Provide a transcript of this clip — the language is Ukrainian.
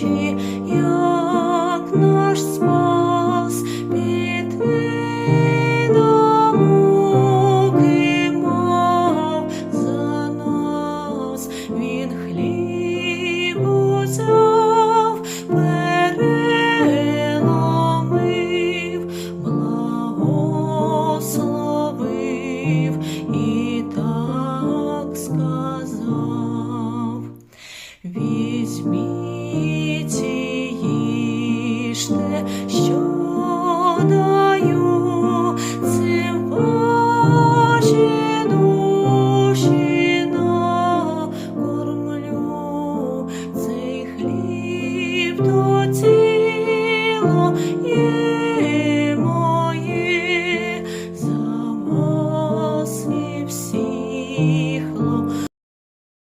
очі, як наш спас піти нас, він хліб благословив і так сказав ніці що